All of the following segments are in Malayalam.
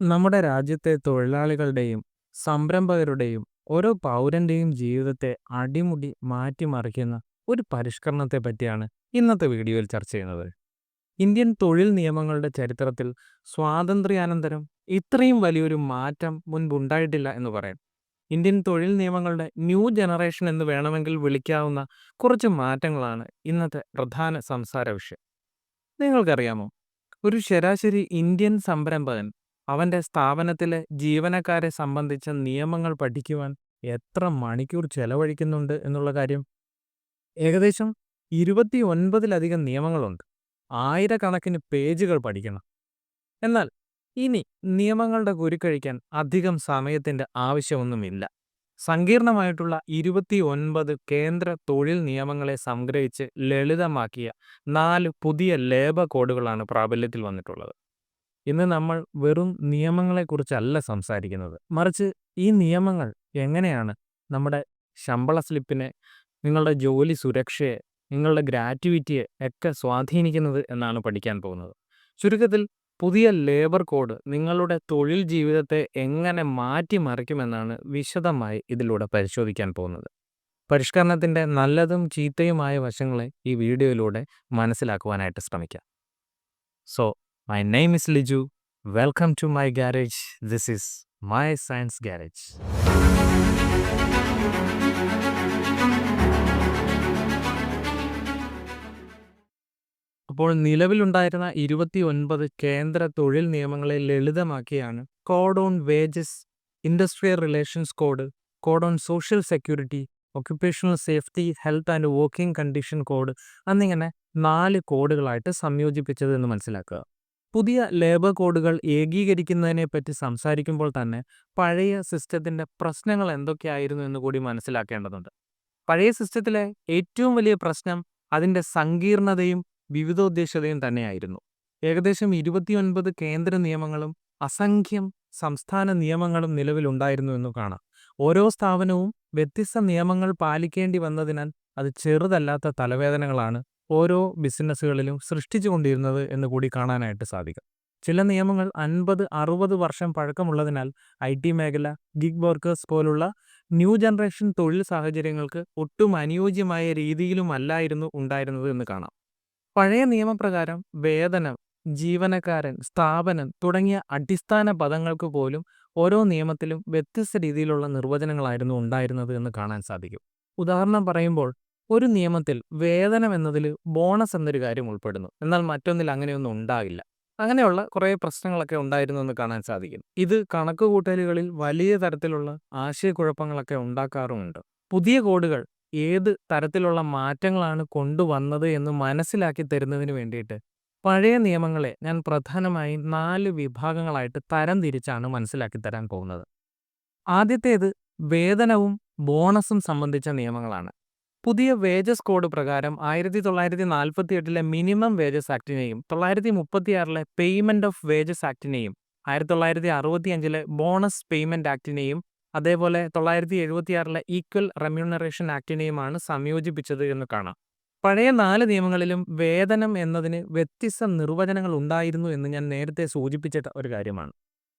നമ്മുടെ രാജ്യത്തെ തൊഴിലാളികളുടെയും സംരംഭകരുടെയും ഓരോ പൗരന്റെയും ജീവിതത്തെ അടിമുടി മാറ്റിമറിക്കുന്ന ഒരു പരിഷ്കരണത്തെ പറ്റിയാണ് ഇന്നത്തെ വീഡിയോയിൽ ചർച്ച ചെയ്യുന്നത്. ഇന്ത്യൻ തൊഴിൽ നിയമങ്ങളുടെ ചരിത്രത്തിൽ സ്വാതന്ത്ര്യാനന്തരം ഇത്രയും വലിയൊരു മാറ്റം മുൻപുണ്ടായിട്ടില്ല എന്ന് പറയാം. ഇന്ത്യൻ തൊഴിൽ നിയമങ്ങളുടെ ന്യൂ ജനറേഷൻ എന്ന് വേണമെങ്കിൽ വിളിക്കാവുന്ന കുറച്ച് മാറ്റങ്ങളാണ് ഇന്നത്തെ പ്രധാന സംസാര വിഷയം. നിങ്ങൾക്കറിയാമോ? ഒരു ശരാശരി ഇന്ത്യൻ സംരംഭകൻ അവന്റെ സ്ഥാപനത്തിലെ ജീവനക്കാരെ സംബന്ധിച്ച നിയമങ്ങൾ പഠിക്കുവാൻ എത്ര മണിക്കൂർ ചെലവഴിക്കുന്നുണ്ട് എന്നുള്ള കാര്യം? ഏകദേശം ഇരുപത്തി ഒൻപതിലധികം നിയമങ്ങളുണ്ട്. ആയിരക്കണക്കിന് പേജുകൾ പഠിക്കണം. എന്നാൽ ഇനി നിയമങ്ങളുടെ കുരുക്കഴിക്കാൻ അധികം സമയത്തിന്റെ ആവശ്യമൊന്നുമില്ല. സങ്കീർണമായിട്ടുള്ള ഇരുപത്തി ഒൻപത് കേന്ദ്ര തൊഴിൽ നിയമങ്ങളെ സംഗ്രഹിച്ച് ലളിതമാക്കിയ നാല് പുതിയ ലേബർ കോഡുകളാണ് പ്രാബല്യത്തിൽ വന്നിട്ടുള്ളത്. ഇന്ന് നമ്മൾ വെറും നിയമങ്ങളെക്കുറിച്ചല്ല സംസാരിക്കുന്നത്. മറിച്ച് ഈ നിയമങ്ങൾ എങ്ങനെയാണ് നമ്മുടെ ശമ്പള സ്ലിപ്പിനെ നിങ്ങളുടെ ജോലി സുരക്ഷയെ നിങ്ങളുടെ ഗ്രാറ്റുവിറ്റിയെ ഒക്കെ സ്വാധീനിക്കുന്നത് എന്നാണ് പഠിക്കാൻ പോകുന്നത്. ചുരുക്കത്തിൽ പുതിയ ലേബർ കോഡ് നിങ്ങളുടെ തൊഴിൽ ജീവിതത്തെ എങ്ങനെ മാറ്റിമറിക്കുമെന്നാണ് വിശദമായി ഇതിലൂടെ പരിശോധിക്കാൻ പോകുന്നത്. പരിഷ്കരണത്തിന്റെ നല്ലതും ചീത്തയുമായ വശങ്ങളെ ഈ വീഡിയോയിലൂടെ മനസ്സിലാക്കുവാനായിട്ട് ശ്രമിക്കാം. So My name is Liju. Welcome to my garage. This is my science garage. അപ്പോൾ നിലവിലുണ്ടായിരുന്ന ഇരുപത്തി ഒൻപത് കേന്ദ്ര തൊഴിൽ നിയമങ്ങളെ ലളിതമാക്കിയാണ് code on wages industrial relations code code on social security occupational safety health and working condition code എന്നിങ്ങനെ നാല് കോഡുകളായിട്ട് സംയോജിപ്പിച്ചത് എന്ന് മനസ്സിലാക്കുക പുതിയ ലേബർ കോഡുകൾ ഏകീകരിക്കുന്നതിനെപ്പറ്റി സംസാരിക്കുമ്പോൾ തന്നെ പഴയ സിസ്റ്റത്തിന്റെ പ്രശ്നങ്ങൾ എന്തൊക്കെയായിരുന്നു എന്ന് കൂടി മനസ്സിലാക്കേണ്ടതുണ്ട്. പഴയ സിസ്റ്റത്തിലെ ഏറ്റവും വലിയ പ്രശ്നം അതിന്റെ സങ്കീർണതയും വിവിധോദ്ദേശതയും തന്നെയായിരുന്നു. ഏകദേശം ഇരുപത്തിയൊൻപത് കേന്ദ്ര നിയമങ്ങളും അസംഖ്യം സംസ്ഥാന നിയമങ്ങളും നിലവിലുണ്ടായിരുന്നു എന്ന് കാണാം. ഓരോ സ്ഥാപനവും വ്യത്യസ്ത നിയമങ്ങൾ പാലിക്കേണ്ടി വന്നതിനാൽ അത് ചെറുതല്ലാത്ത തലവേദനകളാണ് ഓരോ ബിസിനസ്സുകളിലും സൃഷ്ടിച്ചുകൊണ്ടിരുന്നത് എന്ന് കൂടി കാണാനായിട്ട് സാധിക്കും. ചില നിയമങ്ങൾ അൻപത് അറുപത് വർഷം പഴക്കമുള്ളതിനാൽ ഐ ടി മേഖല ഗിഗ് വർക്കേഴ്സ് പോലുള്ള ന്യൂ ജനറേഷൻ തൊഴിൽ സാഹചര്യങ്ങൾക്ക് ഒട്ടും അനുയോജ്യമായ രീതിയിലുമല്ലായിരുന്നു ഉണ്ടായിരുന്നത് എന്ന് കാണാം. പഴയ നിയമപ്രകാരം വേതനം ജീവനക്കാരൻ സ്ഥാപനം തുടങ്ങിയ അടിസ്ഥാന പദങ്ങൾക്ക് പോലും ഓരോ നിയമത്തിലും വ്യത്യസ്ത രീതിയിലുള്ള നിർവചനങ്ങളായിരുന്നു ഉണ്ടായിരുന്നത് എന്ന് കാണാൻ സാധിക്കും. ഉദാഹരണം പറയുമ്പോൾ ഒരു നിയമത്തിൽ വേതനം എന്നതിൽ ബോണസ് എന്നൊരു കാര്യം ഉൾപ്പെടുന്നു. എന്നാൽ മറ്റൊന്നിൽ അങ്ങനെയൊന്നും ഉണ്ടാകില്ല. അങ്ങനെയുള്ള കുറേ പ്രശ്നങ്ങളൊക്കെ ഉണ്ടായിരുന്നു എന്ന് കാണാൻ സാധിക്കും ഇത് കണക്കുകൂട്ടലുകളിൽ വലിയ തരത്തിലുള്ള ആശയക്കുഴപ്പങ്ങളൊക്കെ ഉണ്ടാക്കാറുമുണ്ട്. പുതിയ കോഡുകൾ ഏത് തരത്തിലുള്ള മാറ്റങ്ങളാണ് കൊണ്ടുവന്നത് എന്ന് മനസ്സിലാക്കി തരുന്നതിന് വേണ്ടിയിട്ട് പഴയ നിയമങ്ങളെ ഞാൻ പ്രധാനമായും നാല് വിഭാഗങ്ങളായിട്ട് തരം തിരിച്ചാണ് മനസ്സിലാക്കി തരാൻ പോകുന്നത്. ആദ്യത്തേത് വേതനവും ബോണസും സംബന്ധിച്ച നിയമങ്ങളാണ്. പുതിയ വേജസ് കോഡ് പ്രകാരം ആയിരത്തി തൊള്ളായിരത്തി നാൽപ്പത്തി എട്ടിലെ മിനിമം വേജസ് ആക്ടിനെയും തൊള്ളായിരത്തി മുപ്പത്തിയാറിലെ പേയ്മെന്റ് ഓഫ് വേജസ് ആക്ടിനെയും ആയിരത്തി തൊള്ളായിരത്തി അറുപത്തി അഞ്ചിലെ ബോണസ് പേയ്മെന്റ് ആക്ടിനെയും അതേപോലെ തൊള്ളായിരത്തി എഴുപത്തിയാറിലെ ഈക്വൽ റെമ്യൂണറേഷൻ ആക്ടിനെയുമാണ് സംയോജിപ്പിച്ചത് എന്ന് കാണാം. പഴയ നാല് നിയമങ്ങളിലും വേതനം എന്നതിന് വ്യത്യസ്ത നിർവചനങ്ങൾ ഉണ്ടായിരുന്നു എന്ന് ഞാൻ നേരത്തെ സൂചിപ്പിച്ച ഒരു കാര്യമാണ്.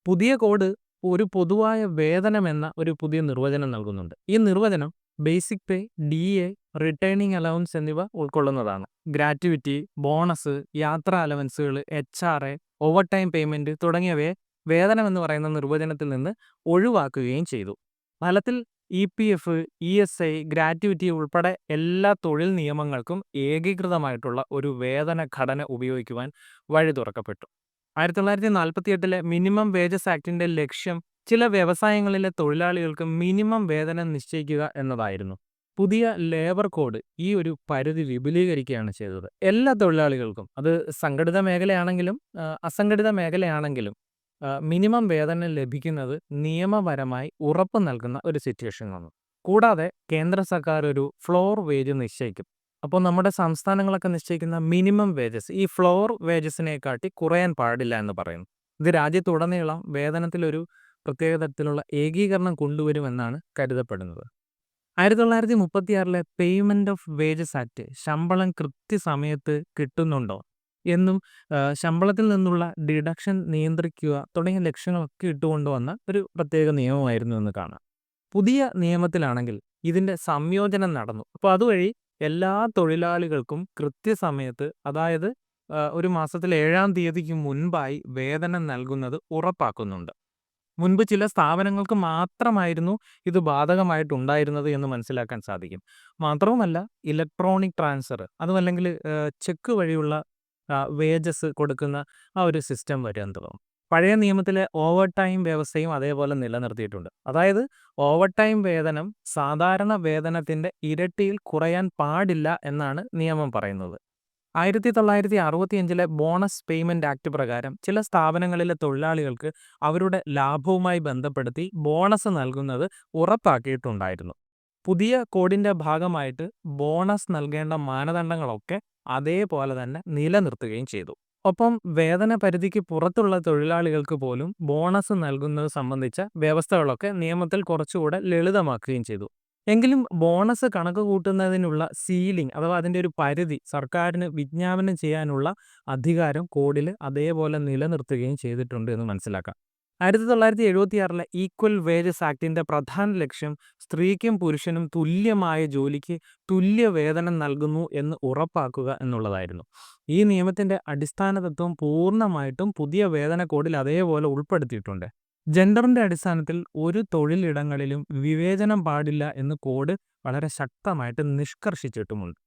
പുതിയ കോഡ് ഒരു പൊതുവായ വേതനം എന്ന ഒരു പുതിയ നിർവചനം നൽകുന്നുണ്ട്. ഈ നിർവചനം basic pay D A retaining allowance എന്നിവ ഉൾക്കൊള്ളുന്നതാണ്. ഗ്രാറ്റുവിറ്റി ബോണസ് യാത്രാ അലവൻസുകൾ H R A overtime payment തുടങ്ങിയവയെ വേതനം എന്ന് പറയുന്ന നിർവചനത്തിൽ നിന്ന് ഒഴിവാക്കുകയും ചെയ്തു. ഫലത്തിൽ E P F E S I gratuity ഉൾപ്പെടെ എല്ലാ തൊഴിൽ നിയമങ്ങൾക്കും ഏകീകൃതമായിട്ടുള്ള ഒരു വേതന ഘടന ഉപയോഗിക്കുവാൻ വഴി തുറക്കപ്പെട്ടു. ആയിരത്തി തൊള്ളായിരത്തി നാൽപ്പത്തി എട്ടിലെ മിനിമം വേജസ് ആക്ടിന്റെ ലക്ഷ്യം ചില വ്യവസായങ്ങളിലെ തൊഴിലാളികൾക്ക് മിനിമം വേതനം നിശ്ചയിക്കുക എന്നതായിരുന്നു. പുതിയ ലേബർ കോഡ് ഈ ഒരു പരിധി വിപുലീകരിക്കുകയാണ് ചെയ്തത്. എല്ലാ തൊഴിലാളികൾക്കും അത് സംഘടിത മേഖലയാണെങ്കിലും അസംഘടിത മേഖലയാണെങ്കിലും മിനിമം വേതനം ലഭിക്കുന്നത് നിയമപരമായി ഉറപ്പ് നൽകുന്ന ഒരു സിറ്റുവേഷൻ വന്നു കൂടാതെ കേന്ദ്ര സർക്കാർ ഒരു ഫ്ലോർ വേജ് നിശ്ചയിക്കും. അപ്പോൾ നമ്മുടെ സംസ്ഥാനങ്ങളൊക്കെ നിശ്ചയിക്കുന്ന മിനിമം വേജസ് ഈ ഫ്ലോർ വേജസിനെക്കാട്ടി കുറയാൻ പാടില്ല എന്ന് പറയുന്നു. ഇത് രാജ്യത്തുടനീളം വേതനത്തിലൊരു പ്രത്യേക തരത്തിലുള്ള ഏകീകരണം കൊണ്ടുവരുമെന്നാണ് കരുതപ്പെടുന്നത് ആയിരത്തി തൊള്ളായിരത്തി മുപ്പത്തിയാറിലെ പേയ്മെന്റ് ഓഫ് വേജസ് ആക്ട് ശമ്പളം കൃത്യസമയത്ത് കിട്ടുന്നുണ്ടോ എന്നും ശമ്പളത്തിൽ നിന്നുള്ള ഡിഡക്ഷൻ നിയന്ത്രിക്കുക തുടങ്ങിയ ലക്ഷ്യങ്ങളൊക്കെ ഇട്ടുകൊണ്ടുവന്ന ഒരു പ്രത്യേക നിയമമായിരുന്നു എന്ന് കാണാം. പുതിയ നിയമത്തിലാണെങ്കിൽ ഇതിന്റെ സംയോജനം നടന്നു. അപ്പോൾ അതുവഴി എല്ലാ തൊഴിലാളികൾക്കും കൃത്യസമയത്ത് അതായത് ഒരു മാസത്തിൽ ഏഴാം തീയതിക്ക് മുൻപായി വേതനം നൽകുന്നത് ഉറപ്പാക്കുന്നുണ്ട്. മുൻപ് ചില സ്ഥാപനങ്ങൾക്ക് മാത്രമായിരുന്നു ഇത് ബാധകമായിട്ടുണ്ടായിരുന്നത് എന്ന് മനസ്സിലാക്കാൻ സാധിക്കും. മാത്രവുമല്ല ഇലക്ട്രോണിക് ട്രാൻസ്ഫർ അതുമല്ലെങ്കിൽ ചെക്ക് വഴിയുള്ള വേജസ് കൊടുക്കുന്ന ആ ഒരു സിസ്റ്റം വരാൻ. പഴയ നിയമത്തിലെ ഓവർ ടൈം വ്യവസ്ഥയും അതേപോലെ നിലനിർത്തിയിട്ടുണ്ട്. അതായത് ഓവർ ടൈം വേതനം സാധാരണ വേതനത്തിന്റെ ഇരട്ടിയിൽ കുറയാൻ പാടില്ല എന്നാണ് നിയമം പറയുന്നത്. ആയിരത്തി തൊള്ളായിരത്തി അറുപത്തിയഞ്ചിലെ ബോണസ് പേയ്മെന്റ് ആക്ട് പ്രകാരം ചില സ്ഥാപനങ്ങളിലെ തൊഴിലാളികൾക്ക് അവരുടെ ലാഭവുമായി ബന്ധപ്പെടുത്തി ബോണസ് നൽകുന്നത് ഉറപ്പാക്കിയിട്ടുണ്ടായിരുന്നു. പുതിയ കോഡിന്റെ ഭാഗമായിട്ട് ബോണസ് നൽകേണ്ട മാനദണ്ഡങ്ങളൊക്കെ അതേപോലെ തന്നെ നിലനിർത്തുകയും ചെയ്തു. ഒപ്പം വേതന പരിധിക്ക് പുറത്തുള്ള തൊഴിലാളികൾക്ക് പോലും ബോണസ് നൽകുന്നത് സംബന്ധിച്ച വ്യവസ്ഥകളൊക്കെ നിയമത്തിൽ കുറച്ചുകൂടെ ലളിതമാക്കുകയും ചെയ്തു. എങ്കിലും ബോണസ് കണക്ക് കൂട്ടുന്നതിനുള്ള സീലിംഗ് അഥവാ അതിന്റെ ഒരു പരിധി സർക്കാരിന് വിജ്ഞാപനം ചെയ്യാനുള്ള അധികാരം കോഡിൽ അതേപോലെ നിലനിർത്തുകയും ചെയ്തിട്ടുണ്ട് എന്ന് മനസ്സിലാക്കാം. ആയിരത്തി തൊള്ളായിരത്തി എഴുപത്തിയാറിലെ ഈക്വൽ വേജസ് ആക്ടിന്റെ പ്രധാന ലക്ഷ്യം സ്ത്രീക്കും പുരുഷനും തുല്യമായ ജോലിക്ക് തുല്യ വേതനം നൽകുന്നു എന്ന് ഉറപ്പാക്കുക എന്നുള്ളതായിരുന്നു. ഈ നിയമത്തിന്റെ അടിസ്ഥാന തത്വം പൂർണമായിട്ടും പുതിയ വേതന കോഡിൽ അതേപോലെ ഉൾപ്പെടുത്തിയിട്ടുണ്ട്. ജെൻഡറിന്റെ അടിസ്ഥാനത്തിൽ ഒരു തൊഴിലിടങ്ങളിലും വിവേചനം പാടില്ല എന്ന് കോഡ് വളരെ ശക്തമായിട്ട് നിഷ്കർഷിച്ചിട്ടുമുണ്ട്.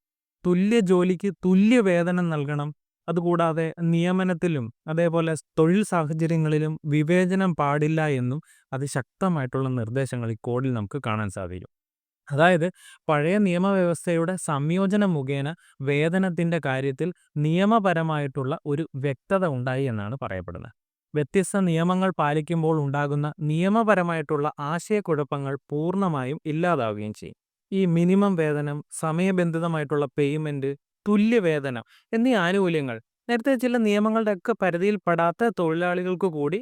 തുല്യ ജോലിക്ക് തുല്യ വേതനം നൽകണം. അതുകൂടാതെ നിയമനത്തിലും അതേപോലെ തൊഴിൽ സാഹചര്യങ്ങളിലും വിവേചനം പാടില്ല എന്നും അത് ശക്തമായിട്ടുള്ള നിർദ്ദേശങ്ങൾ ഈ കോഡിൽ നമുക്ക് കാണാൻ സാധിക്കും. അതായത് പഴയ നിയമവ്യവസ്ഥയുടെ സംയോജനം മുഖേന വേതനത്തിന്റെ കാര്യത്തിൽ നിയമപരമായിട്ടുള്ള ഒരു വ്യക്തത ഉണ്ടായി എന്നാണ് പറയപ്പെടുന്നത്. വ്യത്യസ്ത നിയമങ്ങൾ പാലിക്കുമ്പോൾ ഉണ്ടാകുന്ന നിയമപരമായിട്ടുള്ള ആശയക്കുഴപ്പങ്ങൾ പൂർണമായും ഇല്ലാതാവുകയും ചെയ്യും. ഈ മിനിമം വേതനം, സമയബന്ധിതമായിട്ടുള്ള പേയ്മെന്റ്, തുല്യവേതനം എന്നീ ആനുകൂല്യങ്ങൾ നേരത്തെ ചില നിയമങ്ങളുടെ ഒക്കെ പരിധിയിൽപ്പെടാത്ത തൊഴിലാളികൾക്ക് കൂടി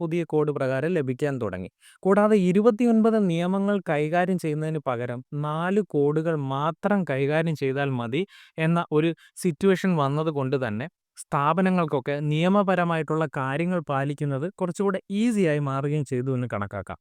പുതിയ കോഡ് പ്രകാരം ലഭിക്കാൻ തുടങ്ങി. കൂടാതെ ഇരുപത്തിയൊൻപത് നിയമങ്ങൾ കൈകാര്യം ചെയ്യുന്നതിന് പകരം നാല് കോഡുകൾ മാത്രം കൈകാര്യം ചെയ്താൽ മതി എന്ന ഒരു സിറ്റുവേഷൻ വന്നതുകൊണ്ട് തന്നെ സ്ഥാപനങ്ങൾക്കൊക്കെ നിയമപരമായിട്ടുള്ള കാര്യങ്ങൾ പാലിക്കുന്നത് കുറച്ചുകൂടെ ഈസിയായി മാറുകയും ചെയ്തു എന്ന് കണക്കാക്കാം.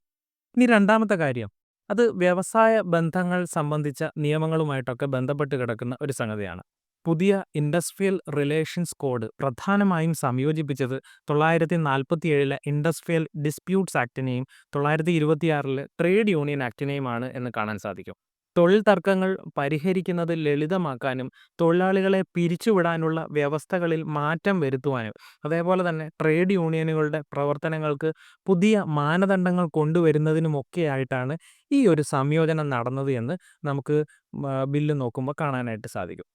ഇനി രണ്ടാമത്തെ കാര്യം അത് വ്യവസായ ബന്ധങ്ങൾ സംബന്ധിച്ച നിയമങ്ങളുമായിട്ടൊക്കെ ബന്ധപ്പെട്ട് കിടക്കുന്ന ഒരു സംഗതിയാണ്. പുതിയ ഇൻഡസ്ട്രിയൽ റിലേഷൻസ് കോഡ് പ്രധാനമായും സംയോജിപ്പിച്ചത് തൊള്ളായിരത്തി നാൽപ്പത്തി ഏഴിലെ ഇൻഡസ്ട്രിയൽ ഡിസ്പ്യൂട്ട്സ് ആക്ടിനെയും തൊള്ളായിരത്തി ഇരുപത്തിയാറിലെ ട്രേഡ് യൂണിയൻ ആക്ടിനെയുമാണ് എന്ന് കാണാൻ സാധിക്കും. തൊഴിൽ തർക്കങ്ങൾ പരിഹരിക്കുന്നത് ലളിതമാക്കാനും തൊഴിലാളികളെ പിരിച്ചുവിടാനുള്ള വ്യവസ്ഥകളിൽ മാറ്റം വരുത്തുവാനും അതേപോലെ തന്നെ ട്രേഡ് യൂണിയനുകളുടെ പ്രവർത്തനങ്ങൾക്ക് പുതിയ മാനദണ്ഡങ്ങൾ കൊണ്ടുവരുന്നതിനുമൊക്കെയായിട്ടാണ് ഈ ഒരു സംയോജനം നടന്നത് എന്ന് നമുക്ക് ബില്ല് നോക്കുമ്പോൾ കാണാനായിട്ട് സാധിക്കും.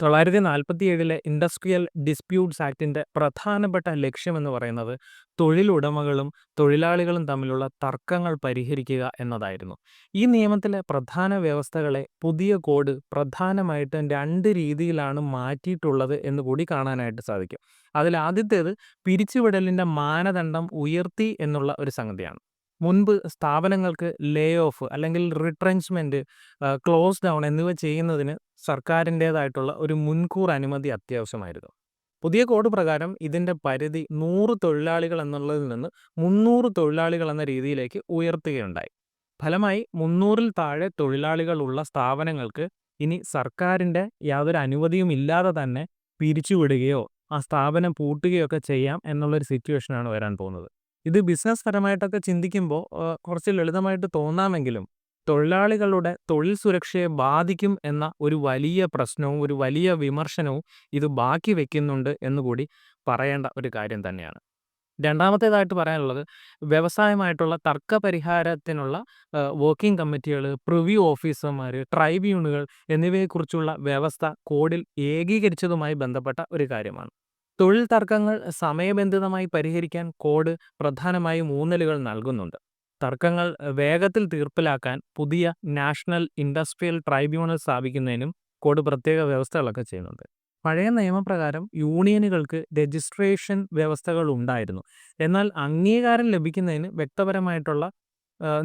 തൊള്ളായിരത്തി നാൽപ്പത്തിയേഴിലെ ഇൻഡസ്ട്രിയൽ ഡിസ്പ്യൂട്ട്സ് ആക്ടിന്റെ പ്രധാനപ്പെട്ട ലക്ഷ്യമെന്ന് പറയുന്നത് തൊഴിലുടമകളും തൊഴിലാളികളും തമ്മിലുള്ള തർക്കങ്ങൾ പരിഹരിക്കുക എന്നതായിരുന്നു. ഈ നിയമത്തിലെ പ്രധാന വ്യവസ്ഥകളെ പുതിയ കോഡ് പ്രധാനമായിട്ടും രണ്ട് രീതിയിലാണ് മാറ്റിയിട്ടുള്ളത് എന്ന് കൂടി കാണാനായിട്ട് സാധിക്കും. അതിൽ ആദ്യത്തേത് പിരിച്ചുവിടലിന്റെ മാനദണ്ഡം ഉയർത്തി എന്നുള്ള ഒരു സംഗതിയാണ്. മുൻപ് സ്ഥാപനങ്ങൾക്ക് ലേ ഓഫ് അല്ലെങ്കിൽ റിട്രെഞ്ച്മെന്റ് ക്ലോസ് ഡൗൺ എന്നിവ ചെയ്യുന്നതിന് സർക്കാരിന്റേതായിട്ടുള്ള ഒരു മുൻകൂർ അനുമതി അത്യാവശ്യമായിരുന്നു. പുതിയ കോഡ് പ്രകാരം ഇതിന്റെ പരിധി നൂറ് തൊഴിലാളികൾ എന്നുള്ളതിൽ നിന്ന് മുന്നൂറ് തൊഴിലാളികൾ എന്ന രീതിയിലേക്ക് ഉയർത്തുകയുണ്ടായി. ഫലമായി മുന്നൂറിൽ താഴെ തൊഴിലാളികളുള്ള സ്ഥാപനങ്ങൾക്ക് ഇനി സർക്കാരിന്റെ യാതൊരു അനുമതിയും ഇല്ലാതെ തന്നെ പിരിച്ചുവിടുകയോ ആ സ്ഥാപനം പൂട്ടുകയോ ഒക്കെ ചെയ്യാം എന്നുള്ളൊരു സിറ്റുവേഷനാണ് വരാൻ പോകുന്നത്. ഇത് ബിസിനസ് പരമായിട്ടൊക്കെ ചിന്തിക്കുമ്പോൾ കുറച്ച് ലളിതമായിട്ട് തോന്നാമെങ്കിലും തൊഴിലാളികളുടെ തൊഴിൽ സുരക്ഷയെ ബാധിക്കും എന്ന ഒരു വലിയ പ്രശ്നവും ഒരു വലിയ വിമർശനവും ഇത് ബാക്കി വെക്കുന്നുണ്ട് എന്നുകൂടി പറയേണ്ട ഒരു കാര്യം തന്നെയാണ്. രണ്ടാമത്തേതായിട്ട് പറയാനുള്ളത് വ്യവസായമായിട്ടുള്ള തർക്ക പരിഹാരത്തിനുള്ള വർക്കിംഗ് കമ്മിറ്റികൾ, പ്രിവ്യൂ ഓഫീസർമാർ, ട്രൈബ്യൂണുകൾ എന്നിവയെക്കുറിച്ചുള്ള വ്യവസ്ഥ കോഡിൽ ഏകീകരിച്ചതുമായി ബന്ധപ്പെട്ട ഒരു കാര്യമാണ്. തൊഴിൽ തർക്കങ്ങൾ സമയബന്ധിതമായി പരിഹരിക്കാൻ കോഡ് പ്രധാനമായും ഊന്നലുകൾ നൽകുന്നുണ്ട്. തർക്കങ്ങൾ വേഗത്തിൽ തീർപ്പിലാക്കാൻ പുതിയ നാഷണൽ ഇൻഡസ്ട്രിയൽ ട്രൈബ്യൂണൽ സ്ഥാപിക്കുന്നതിനും കോഡ് പ്രത്യേക വ്യവസ്ഥകളൊക്കെ ചെയ്യുന്നുണ്ട്. പഴയ നിയമപ്രകാരം യൂണിയനുകൾക്ക് രജിസ്ട്രേഷൻ വ്യവസ്ഥകൾ ഉണ്ടായിരുന്നു. എന്നാൽ അംഗീകാരം ലഭിക്കുന്നതിന് വ്യക്തപരമായിട്ടുള്ള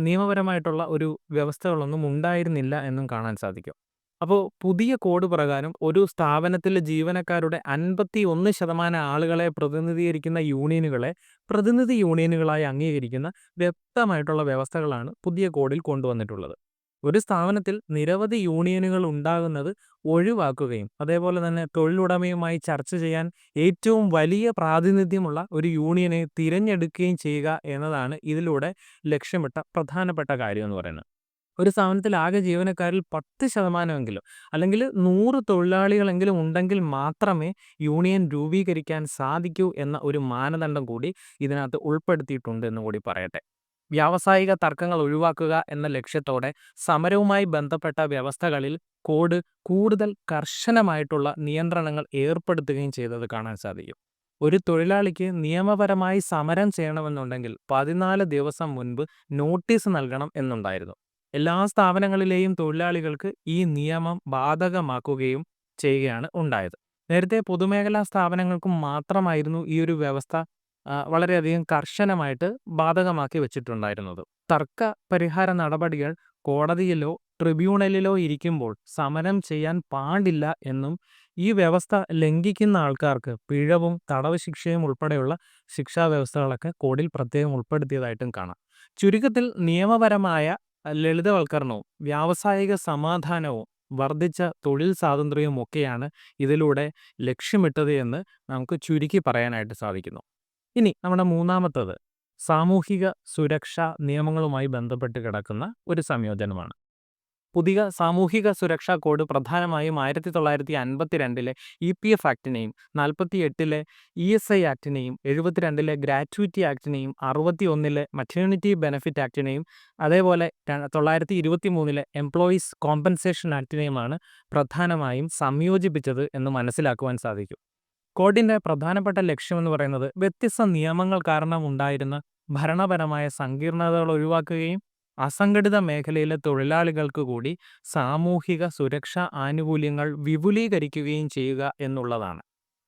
നിയമപരമായിട്ടുള്ള ഒരു വ്യവസ്ഥകളൊന്നും ഉണ്ടായിരുന്നില്ല എന്നും കാണാൻ സാധിക്കും. അപ്പോൾ പുതിയ കോഡ് പ്രകാരം ഒരു സ്ഥാപനത്തിലെ ജീവനക്കാരുടെ 51% ആളുകളെ പ്രതിനിധീകരിക്കുന്ന യൂണിയനുകളെ പ്രതിനിധി യൂണിയനുകളായി അംഗീകരിക്കുന്ന വ്യക്തമായിട്ടുള്ള വ്യവസ്ഥകളാണ് പുതിയ കോഡിൽ കൊണ്ടുവന്നിട്ടുള്ളത്. ഒരു സ്ഥാപനത്തിൽ നിരവധി യൂണിയനുകൾ ഉണ്ടാകുന്നത് ഒഴിവാക്കുകയും അതേപോലെ തന്നെ തൊഴിലുടമയുമായി ചർച്ച ചെയ്യാൻ ഏറ്റവും വലിയ പ്രാതിനിധ്യമുള്ള ഒരു യൂണിയനെ തിരഞ്ഞെടുക്കുകയും ചെയ്യുക എന്നതാണ് ഇതിലൂടെ ലക്ഷ്യമിട്ട പ്രധാനപ്പെട്ട കാര്യം എന്ന് പറയുന്നത്. ഒരു സ്ഥാപനത്തിൽ ആകെ ജീവനക്കാരിൽ 10% അല്ലെങ്കിൽ നൂറ് തൊഴിലാളികളെങ്കിലും ഉണ്ടെങ്കിൽ മാത്രമേ യൂണിയൻ രൂപീകരിക്കാൻ സാധിക്കൂ എന്ന ഒരു മാനദണ്ഡം കൂടി ഇതിനകത്ത് ഉൾപ്പെടുത്തിയിട്ടുണ്ട് എന്ന് കൂടി പറയട്ടെ. വ്യാവസായിക തർക്കങ്ങൾ ഒഴിവാക്കുക എന്ന ലക്ഷ്യത്തോടെ സമരവുമായി ബന്ധപ്പെട്ട വ്യവസ്ഥകളിൽ കോഡ് കൂടുതൽ കർശനമായിട്ടുള്ള നിയന്ത്രണങ്ങൾ ഏർപ്പെടുത്തുകയും ചെയ്തത് കാണാൻ സാധിക്കും. ഒരു തൊഴിലാളിക്ക് നിയമപരമായി സമരം ചെയ്യണമെന്നുണ്ടെങ്കിൽ 14 ദിവസം മുൻപ് നോട്ടീസ് നൽകണം എന്നുണ്ടായിരുന്നു. എല്ലാ സ്ഥാപനങ്ങളിലെയും തൊഴിലാളികൾക്ക് ഈ നിയമം ബാധകമാക്കുകയും ചെയ്യുകയാണ് ഉണ്ടായത്. നേരത്തെ പൊതുമേഖലാ സ്ഥാപനങ്ങൾക്ക് മാത്രമായിരുന്നു ഈ ഒരു വ്യവസ്ഥ വളരെയധികം കർശനമായിട്ട് ബാധകമാക്കി വെച്ചിട്ടുണ്ടായിരുന്നത്. തർക്ക പരിഹാര നടപടികൾ കോടതിയിലോ ട്രിബ്യൂണലിലോ ഇരിക്കുമ്പോൾ സമരം ചെയ്യാൻ പാടില്ല എന്നും ഈ വ്യവസ്ഥ ലംഘിക്കുന്ന ആൾക്കാർക്ക് പിഴവും തടവ് ശിക്ഷയും ഉൾപ്പെടെയുള്ള ശിക്ഷാ വ്യവസ്ഥകളൊക്കെ കോഡിൽ പ്രത്യേകം ഉൾപ്പെടുത്തിയതായിട്ടും കാണാം. ചുരുക്കത്തിൽ നിയമപരമായ ലളിതവൽക്കരണവും വ്യാവസായിക സമാധാനവും വർദ്ധിച്ച തൊഴിൽ സ്വാതന്ത്ര്യവും ഒക്കെയാണ് ഇതിലൂടെ ലക്ഷ്യമിട്ടത് എന്ന് നമുക്ക് ചുരുക്കി പറയാനായിട്ട് സാധിക്കുന്നു. ഇനി നമ്മുടെ മൂന്നാമത്തത് സാമൂഹിക സുരക്ഷാ നിയമങ്ങളുമായി ബന്ധപ്പെട്ട് കിടക്കുന്ന ഒരു സംയോജനമാണ്. പുതിയ സാമൂഹിക സുരക്ഷാ കോഡ് പ്രധാനമായും 1952-ലെ ഇപിഎഫ് ആക്ടിനെയും 48-ലെ ഇഎസ്ഐ ആക്ടിനെയും 72-ലെ ഗ്രാറ്റ്വിറ്റി ആക്ടിനെയും അറുപത്തി ഒന്നിലെ മറ്റേണിറ്റി ബെനഫിറ്റ് ആക്ടിനെയും അതേപോലെ തൊള്ളായിരത്തി ഇരുപത്തി മൂന്നിലെ എംപ്ലോയീസ് കോമ്പൻസേഷൻ ആക്ടിനെയുമാണ് പ്രധാനമായും സംയോജിപ്പിച്ചത് എന്ന് മനസ്സിലാക്കുവാൻ സാധിക്കും. കോഡിന്റെ പ്രധാനപ്പെട്ട ലക്ഷ്യമെന്ന് പറയുന്നത് വ്യത്യസ്ത നിയമങ്ങൾ കാരണം ഉണ്ടായിരുന്ന ഭരണപരമായ സങ്കീർണതകൾ ഒഴിവാക്കുകയും അസംഘടിത മേഖലയിലെ തൊഴിലാളികൾക്ക് കൂടി സാമൂഹിക സുരക്ഷാ ആനുകൂല്യങ്ങൾ വിപുലീകരിക്കുകയും ചെയ്യുക എന്നുള്ളതാണ്.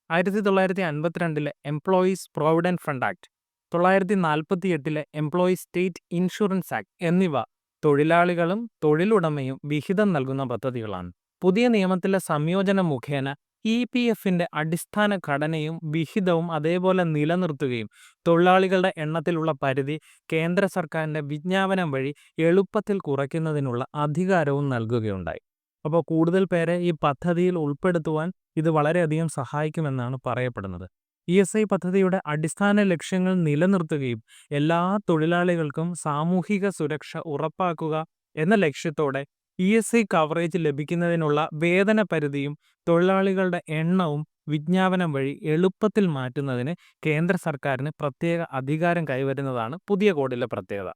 ആയിരത്തി തൊള്ളായിരത്തി അൻപത്തിരണ്ടിലെ എംപ്ലോയീസ് പ്രൊവിഡന്റ് ഫണ്ട് ആക്ട്, തൊള്ളായിരത്തി നാൽപ്പത്തി എട്ടിലെ എംപ്ലോയീസ് സ്റ്റേറ്റ് ഇൻഷുറൻസ് ആക്ട് എന്നിവ തൊഴിലാളികളും തൊഴിലുടമയും വിഹിതം നൽകുന്ന പദ്ധതികളാണ്. പുതിയ നിയമത്തിലെ സംയോജനം മുഖേന ഇപിഎഫിന്റെ അടിസ്ഥാന ഘടനയും വിഹിതവും അതേപോലെ നിലനിർത്തുകയും തൊഴിലാളികളുടെ എണ്ണത്തിലുള്ള പരിധി കേന്ദ്ര സർക്കാരിന്റെ വിജ്ഞാപനം വഴി എളുപ്പത്തിൽ കുറയ്ക്കുന്നതിനുള്ള അധികാരവും നൽകുകയുണ്ടായി. അപ്പോൾ കൂടുതൽ പേരെ ഈ പദ്ധതിയിൽ ഉൾപ്പെടുത്തുവാൻ ഇത് വളരെയധികം സഹായിക്കുമെന്നാണ് പറയപ്പെടുന്നത്. ഇ എസ് ഐ പദ്ധതിയുടെ അടിസ്ഥാന ലക്ഷ്യങ്ങൾ നിലനിർത്തുകയും എല്ലാ തൊഴിലാളികൾക്കും സാമൂഹിക സുരക്ഷ ഉറപ്പാക്കുക എന്ന ലക്ഷ്യത്തോടെ ഇഎസ്ഐ കവറേജ് ലഭിക്കുന്നതിനുള്ള വേതന പരിധിയും തൊഴിലാളികളുടെ എണ്ണവും വിജ്ഞാപനം വഴി എളുപ്പത്തിൽ മാറ്റുന്നതിന് കേന്ദ്ര സർക്കാരിന് പ്രത്യേക അധികാരം കൈവരുന്നതാണ് പുതിയ കോഡിലെ പ്രത്യേകത.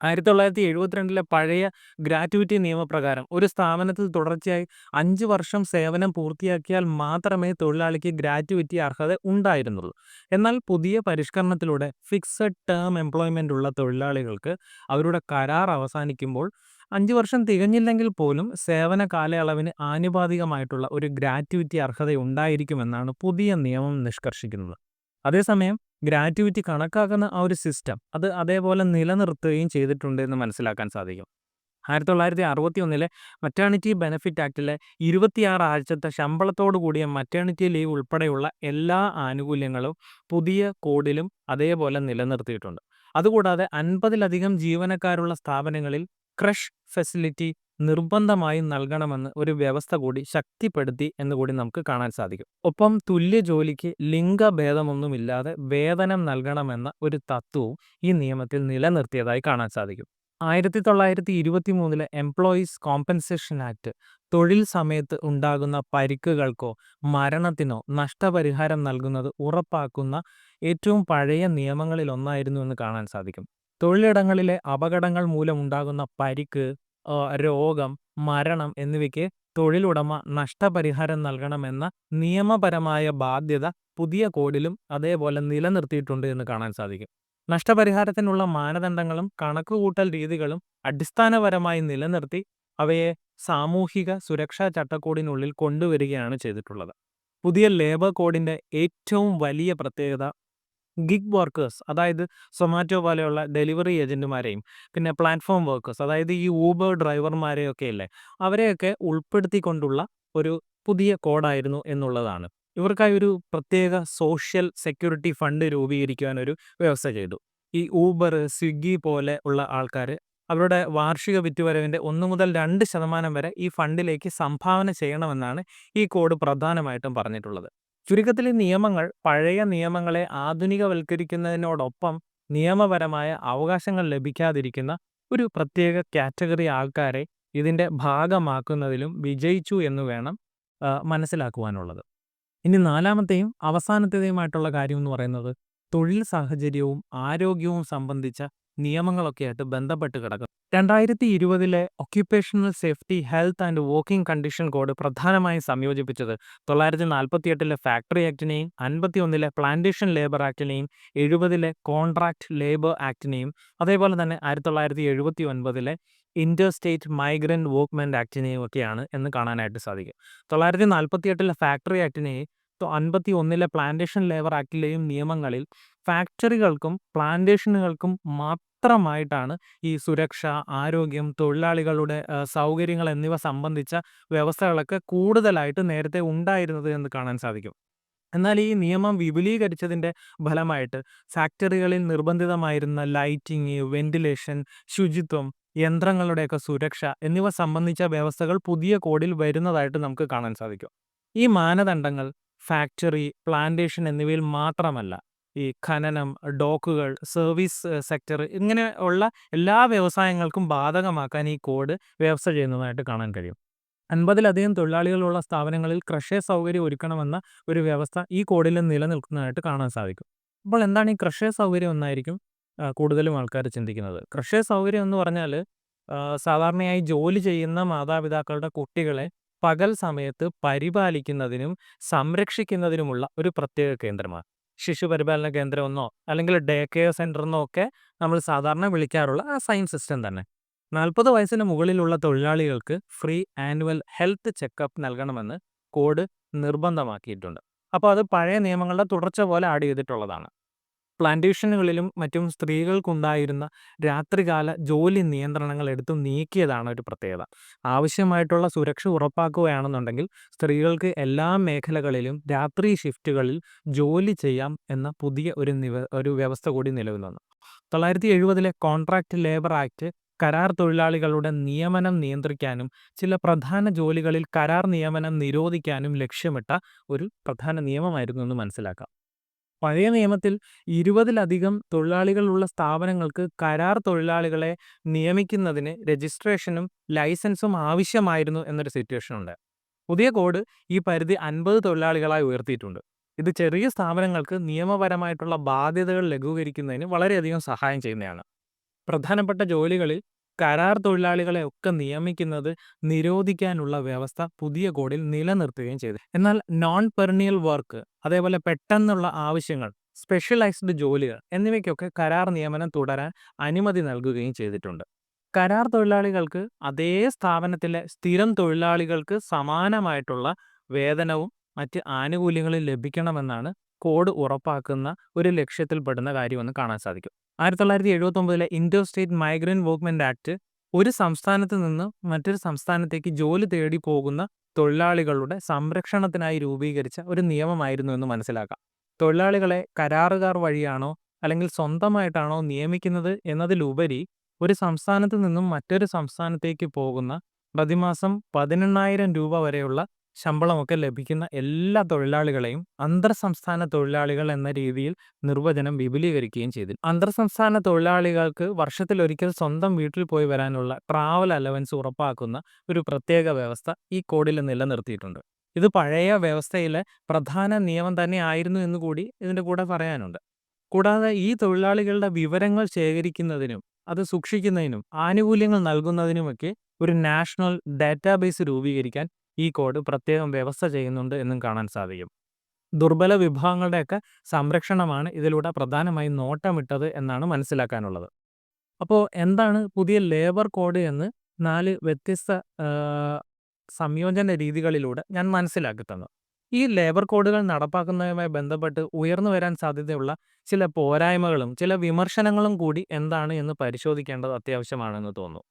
ആയിരത്തി തൊള്ളായിരത്തി എഴുപത്തിരണ്ടിലെ പഴയ ഗ്രാറ്റുവിറ്റി നിയമപ്രകാരം ഒരു സ്ഥാപനത്തിൽ തുടർച്ചയായി അഞ്ച് വർഷം സേവനം പൂർത്തിയാക്കിയാൽ മാത്രമേ തൊഴിലാളിക്ക് ഗ്രാറ്റുവിറ്റി അർഹത ഉണ്ടായിരുന്നുള്ളൂ. എന്നാൽ പുതിയ പരിഷ്കരണത്തിലൂടെ ഫിക്സഡ് ടേം എംപ്ലോയ്മെന്റ് ഉള്ള തൊഴിലാളികൾക്ക് അവരുടെ കരാർ അവസാനിക്കുമ്പോൾ 5 വർഷം തികഞ്ഞില്ലെങ്കിൽ പോലും സേവന കാലയളവിന് ആനുപാതികമായിട്ടുള്ള ഒരു ഗ്രാറ്റുവിറ്റി അർഹത ഉണ്ടായിരിക്കുമെന്നാണ് പുതിയ നിയമം നിഷ്കർഷിക്കുന്നത്. അതേസമയം ഗ്രാറ്റുവിറ്റി കണക്കാക്കുന്ന ആ ഒരു സിസ്റ്റം അത് അതേപോലെ നിലനിർത്തുകയും ചെയ്തിട്ടുണ്ട് എന്ന് മനസ്സിലാക്കാൻ സാധിക്കും. ആയിരത്തി തൊള്ളായിരത്തി അറുപത്തി ഒന്നിലെ മറ്റേണിറ്റി ബെനഫിറ്റ് ആക്റ്റിലെ 26 ആഴ്ചത്തെ ശമ്പളത്തോടു കൂടിയ മറ്റേണിറ്റി ലീവ് ഉൾപ്പെടെയുള്ള എല്ലാ ആനുകൂല്യങ്ങളും പുതിയ കോഡിലും അതേപോലെ നിലനിർത്തിയിട്ടുണ്ട്. അതുകൂടാതെ 50-ലധികം ജീവനക്കാരുള്ള സ്ഥാപനങ്ങളിൽ ക്രഷ് ഫെസിലിറ്റി നിർബന്ധമായും നൽകണമെന്ന് ഒരു വ്യവസ്ഥ കൂടി ശക്തിപ്പെടുത്തി എന്ന് കൂടി നമുക്ക് കാണാൻ സാധിക്കും. ഒപ്പം തുല്യ ജോലിക്ക് ലിംഗഭേദമൊന്നുമില്ലാതെ വേതനം നൽകണമെന്ന ഒരു തത്വവും ഈ നിയമത്തിൽ നിലനിർത്തിയതായി കാണാൻ സാധിക്കും. ആയിരത്തി തൊള്ളായിരത്തി ഇരുപത്തി മൂന്നിലെ എംപ്ലോയീസ് കോമ്പൻസേഷൻ ആക്ട് തൊഴിൽ സമയത്ത് ഉണ്ടാകുന്ന പരിക്കുകൾക്കോ മരണത്തിനോ നഷ്ടപരിഹാരം നൽകുന്നത് ഉറപ്പാക്കുന്ന ഏറ്റവും പഴയ നിയമങ്ങളിൽ ഒന്നായിരുന്നു എന്ന് കാണാൻ സാധിക്കും. തൊഴിലിടങ്ങളിലെ അപകടങ്ങൾ മൂലമുണ്ടാകുന്ന പരിക്ക്, രോഗം, മരണം എന്നിവയ്ക്ക് തൊഴിലുടമ നഷ്ടപരിഹാരം നൽകണമെന്ന നിയമപരമായ ബാധ്യത പുതിയ കോഡിലും അതേപോലെ നിലനിർത്തിയിട്ടുണ്ട് എന്ന് കാണാൻ സാധിക്കും. നഷ്ടപരിഹാരത്തിനുള്ള മാനദണ്ഡങ്ങളും കണക്കുകൂട്ടൽ രീതികളും അടിസ്ഥാനപരമായി നിലനിർത്തി അവയെ സാമൂഹിക സുരക്ഷാ ചട്ടക്കൂടിനുള്ളിൽ കൊണ്ടുവരികയാണ് ചെയ്തിട്ടുള്ളത്. പുതിയ ലേബർ കോഡിന്റെ ഏറ്റവും വലിയ പ്രത്യേകത ഗിഗ് വർക്കേഴ്സ് അതായത് സൊമാറ്റോ പോലെയുള്ള ഡെലിവറി ഏജന്റുമാരെയും പിന്നെ പ്ലാറ്റ്ഫോം വർക്കേഴ്സ് അതായത് ഈ ഊബർ ഡ്രൈവർമാരെയൊക്കെ ഇല്ലേ അവരെയൊക്കെ ഉൾപ്പെടുത്തിക്കൊണ്ടുള്ള ഒരു പുതിയ കോഡായിരുന്നു എന്നുള്ളതാണ്. ഇവർക്കായി ഒരു പ്രത്യേക സോഷ്യൽ സെക്യൂരിറ്റി ഫണ്ട് രൂപീകരിക്കുവാനൊരു വ്യവസ്ഥ ചെയ്തു. ഈ ഊബർ സ്വിഗ്ഗി പോലെ ഉള്ള ആൾക്കാർ അവരുടെ വാർഷിക വിറ്റുവരവിന്റെ ഒന്ന് മുതൽ രണ്ട് ശതമാനം വരെ ഈ ഫണ്ടിലേക്ക് സംഭാവന ചെയ്യണമെന്നാണ് ഈ കോഡ് പ്രധാനമായിട്ടും പറഞ്ഞിട്ടുള്ളത്. ചുരുക്കത്തിൽ നിയമങ്ങൾ പഴയ നിയമങ്ങളെ ആധുനികവൽക്കരിക്കുന്നതിനോടൊപ്പം നിയമപരമായ അവകാശങ്ങൾ ലഭിക്കാതിരിക്കുന്ന ഒരു പ്രത്യേക കാറ്റഗറി ആൾക്കാരെ ഇതിന്റെ ഭാഗമാക്കുന്നതിലും വിജയിച്ചു എന്ന് വേണം മനസ്സിലാക്കുവാനുള്ളത്. ഇനി നാലാമത്തെയും അവസാനത്തേതുമായിട്ടുള്ള കാര്യം എന്ന് പറയുന്നത് തൊഴിൽ സാഹചര്യവും ആരോഗ്യവും സംബന്ധിച്ച നിയമങ്ങളൊക്കെയായിട്ട് ബന്ധപ്പെട്ട് കിടക്കും രണ്ടായിരത്തി ഇരുപതിലെ occupational safety health and working condition code പ്രധാനമായും സംയോജിപ്പിച്ചത് തൊള്ളായിരത്തി നാൽപ്പത്തി എട്ടിലെ ഫാക്ടറി ആക്ടിനെയും അൻപത്തി ഒന്നിലെ പ്ലാന്റേഷൻ ലേബർ ആക്ടിനെയും എഴുപതിലെ കോൺട്രാക്ട് ലേബർ ആക്ടിനെയും അതേപോലെ തന്നെ ആയിരത്തി തൊള്ളായിരത്തി എഴുപത്തി ഒൻപതിലെ ഇന്റർ സ്റ്റേറ്റ് മൈഗ്രന്റ് വർക്ക്മെന്റ് ആക്ടിനെയും ഒക്കെയാണ് എന്ന് കാണാനായിട്ട് സാധിക്കും. തൊള്ളായിരത്തി നാൽപ്പത്തി എട്ടിലെ ഫാക്ടറി ആക്ടിനെയും അൻപത്തി ഒന്നിലെ പ്ലാന്റേഷൻ ലേബർ ആക്ടിലെയും നിയമങ്ങളിൽ ഫാക്ടറികൾക്കും പ്ലാന്റേഷനുകൾക്കും മാത്രമായിട്ടാണ് ഈ സുരക്ഷ ആരോഗ്യം തൊഴിലാളികളുടെ സൗകര്യങ്ങൾ എന്നിവ സംബന്ധിച്ച വ്യവസ്ഥകളൊക്കെ കൂടുതലായിട്ട് നേരത്തെ ഉണ്ടായിരുന്നത് എന്ന് കാണാൻ സാധിക്കും. എന്നാൽ ഈ നിയമം വിപുലീകരിച്ചതിന്റെ ഫലമായിട്ട് ഫാക്ടറികളിൽ നിർബന്ധിതമായിരുന്ന ലൈറ്റിംഗ് വെന്റിലേഷൻ ശുചിത്വം യന്ത്രങ്ങളുടെയൊക്കെ സുരക്ഷ എന്നിവ സംബന്ധിച്ച വ്യവസ്ഥകൾ പുതിയ കോഡിൽ വരുന്നതായിട്ട് നമുക്ക് കാണാൻ സാധിക്കും. ഈ മാനദണ്ഡങ്ങൾ ഫാക്ടറി പ്ലാന്റേഷൻ എന്നിവയിൽ മാത്രമല്ല. ഈ ഖനനം ഡോക്കുകൾ സർവീസ് സെക്ടർ ഇങ്ങനെ ഉള്ള എല്ലാ വ്യവസായങ്ങൾക്കും ബാധകമാക്കാൻ ഈ കോഡ് വ്യവസ്ഥ ചെയ്യുന്നതായിട്ട് കാണാൻ കഴിയും. അൻപതിലധികം തൊഴിലാളികളുള്ള സ്ഥാപനങ്ങളിൽ ക്രഷേ സൗകര്യം ഒരുക്കണമെന്ന ഒരു വ്യവസ്ഥ ഈ കോഡിൽ നിലനിൽക്കുന്നതായിട്ട് കാണാൻ സാധിക്കും. അപ്പോൾ എന്താണ് ഈ ക്രഷേ സൗകര്യം എന്നായിരിക്കും കൂടുതലും ആൾക്കാർ ചിന്തിക്കുന്നത്. ക്രഷേ സൗകര്യം എന്ന് പറഞ്ഞാൽ സാധാരണയായി ജോലി ചെയ്യുന്ന മാതാപിതാക്കളുടെ കുട്ടികളെ പകൽ സമയത്ത് പരിപാലിക്കുന്നതിനും സംരക്ഷിക്കുന്നതിനുമുള്ള ഒരു പ്രത്യേക കേന്ദ്രമാണ്. ശിശു പരിപാലന കേന്ദ്രമെന്നോ അല്ലെങ്കിൽ ഡേ കെയർ സെന്റർ എന്നോ ഒക്കെ നമ്മൾ സാധാരണ വിളിക്കാറുള്ള ആ സൈൻ സിസ്റ്റം തന്നെ. നാൽപ്പത് വയസ്സിന് മുകളിലുള്ള തൊഴിലാളികൾക്ക് ഫ്രീ ആനുവൽ ഹെൽത്ത് ചെക്കപ്പ് നൽകണമെന്ന് കോഡ് നിർബന്ധമാക്കിയിട്ടുണ്ട്. അപ്പോൾ അത് പഴയ നിയമങ്ങളുടെ തുടർച്ച പോലെ ആഡ് ചെയ്തിട്ടുള്ളതാണ്. പ്ലാന്റേഷനുകളിലും മറ്റും സ്ത്രീകൾക്കുണ്ടായിരുന്ന രാത്രികാല ജോലി നിയന്ത്രണങ്ങൾ എടുത്തു നീക്കിയതാണ് ഒരു പ്രത്യേകത. ആവശ്യമായിട്ടുള്ള സുരക്ഷ ഉറപ്പാക്കുകയാണെന്നുണ്ടെങ്കിൽ സ്ത്രീകൾക്ക് എല്ലാ മേഖലകളിലും രാത്രി ഷിഫ്റ്റുകളിൽ ജോലി ചെയ്യാം എന്ന പുതിയ ഒരു നിവ ഒരു വ്യവസ്ഥ കൂടി നിലവിൽ വന്നു. തൊള്ളായിരത്തി എഴുപതിലെ കോൺട്രാക്ട് ലേബർ ആക്ട് കരാർ തൊഴിലാളികളുടെ നിയമനം നിയന്ത്രിക്കാനും ചില പ്രധാന ജോലികളിൽ കരാർ നിയമനം നിരോധിക്കാനും ലക്ഷ്യമിട്ട ഒരു പ്രധാന നിയമമായിരുന്നു എന്ന് മനസ്സിലാക്കാം. പഴയ നിയമത്തിൽ ഇരുപതിലധികം തൊഴിലാളികളുള്ള സ്ഥാപനങ്ങൾക്ക് കരാർ തൊഴിലാളികളെ നിയമിക്കുന്നതിന് രജിസ്ട്രേഷനും ലൈസൻസും ആവശ്യമായിരുന്നു എന്നൊരു സിറ്റുവേഷൻ ഉണ്ട്. പുതിയ കോഡ് ഈ പരിധി അൻപത് തൊഴിലാളികളായി ഉയർത്തിയിട്ടുണ്ട്. ഇത് ചെറിയ സ്ഥാപനങ്ങൾക്ക് നിയമപരമായിട്ടുള്ള ബാധ്യതകൾ ലഘൂകരിക്കുന്നതിന് വളരെയധികം സഹായം ചെയ്യുന്നതാണ്. പ്രധാനപ്പെട്ട ജോലികളിൽ കരാർ തൊഴിലാളികളെ ഒക്കെ നിയമിക്കുന്നത് നിരോധിക്കാനുള്ള വ്യവസ്ഥ പുതിയ കോഡിൽ നിലനിർത്തുകയും ചെയ്തു. എന്നാൽ നോൺ പെർണിയൽ വർക്ക് അതേപോലെ പെട്ടെന്നുള്ള ആവശ്യങ്ങൾ സ്പെഷ്യലൈസ്ഡ് ജോലികൾ എന്നിവയ്ക്കൊക്കെ കരാർ നിയമനം തുടരാൻ അനുമതി നൽകുകയും ചെയ്തിട്ടുണ്ട്. കരാർ തൊഴിലാളികൾക്ക് അതേ സ്ഥാപനത്തിലെ സ്ഥിരം തൊഴിലാളികൾക്ക് സമാനമായിട്ടുള്ള വേതനവും മറ്റ് ആനുകൂല്യങ്ങളും ലഭിക്കണമെന്നാണ് കോഡ് ഉറപ്പാക്കുന്ന ഒരു ലക്ഷ്യത്തിൽ ലക്ഷ്യത്തിൽപ്പെടുന്ന കാര്യമെന്ന് കാണാൻ സാധിക്കും. ആയിരത്തി തൊള്ളായിരത്തി എഴുപത്തി ഒമ്പതിലെ indo state migrant workmen act ഒരു സംസ്ഥാനത്ത് നിന്ന് മറ്റൊരു സംസ്ഥാനത്തേക്ക് ജോലി തേടി പോകുന്ന തൊഴിലാളികളുടെ സംരക്ഷണത്തിനായി രൂപീകരിച്ച ഒരു നിയമമായിരുന്നു എന്ന് മനസ്സിലാക്കാം. തൊഴിലാളികളെ കരാറുകാർ വഴിയാണോ അല്ലെങ്കിൽ സ്വന്തമായിട്ടാണോ നിയമിക്കുന്നത് എന്നതിലുപരി ഒരു സംസ്ഥാനത്ത് നിന്നും മറ്റൊരു സംസ്ഥാനത്തേക്ക് പോകുന്ന പ്രതിമാസം പതിനെണ്ണായിരം രൂപ വരെയുള്ള ശമ്പളമൊക്കെ ലഭിക്കുന്ന എല്ലാ തൊഴിലാളികളെയും അന്തർ സംസ്ഥാന തൊഴിലാളികൾ എന്ന രീതിയിൽ നിർവചനം വിപുലീകരിക്കുകയും ചെയ്തു അന്തർ സംസ്ഥാന തൊഴിലാളികൾക്ക് വർഷത്തിലൊരിക്കൽ സ്വന്തം വീട്ടിൽ പോയി വരാനുള്ള ട്രാവൽ അലവൻസ് ഉറപ്പാക്കുന്ന ഒരു പ്രത്യേക വ്യവസ്ഥ ഈ കോഡിൽ നിലനിർത്തിയിട്ടുണ്ട്. ഇത് പഴയ വ്യവസ്ഥയിലെ പ്രധാന നിയമം തന്നെ ആയിരുന്നു എന്ന് കൂടി ഇതിന്റെ കൂടെ പറയാനുണ്ട്. കൂടാതെ ഈ തൊഴിലാളികളുടെ വിവരങ്ങൾ ശേഖരിക്കുന്നതിനും അത് സൂക്ഷിക്കുന്നതിനും ആനുകൂല്യങ്ങൾ നൽകുന്നതിനുമൊക്കെ ഒരു നാഷണൽ ഡാറ്റാബേസ് രൂപീകരിക്കാൻ ഈ കോഡ് പ്രത്യേകം വ്യവസ്ഥ ചെയ്യുന്നുണ്ട് എന്നും കാണാൻ സാധിക്കും. ദുർബല വിഭാഗങ്ങളുടെയൊക്കെ സംരക്ഷണമാണ് ഇതിലൂടെ പ്രധാനമായും നോട്ടമിട്ടത് എന്നാണ് മനസ്സിലാക്കാനുള്ളത്. അപ്പോൾ എന്താണ് പുതിയ ലേബർ കോഡ് എന്ന് നാല് വ്യത്യസ്ത സംയോജന രീതികളിലൂടെ ഞാൻ മനസ്സിലാക്കി തന്നു ഈ ലേബർ കോഡുകൾ നടപ്പാക്കുന്നതുമായി ബന്ധപ്പെട്ട് ഉയർന്നു വരാൻ സാധ്യതയുള്ള ചില പോരായ്മകളും ചില വിമർശനങ്ങളും കൂടി എന്താണ് എന്ന് പരിശോധിക്കേണ്ടത് അത്യാവശ്യമാണെന്ന് തോന്നുന്നു.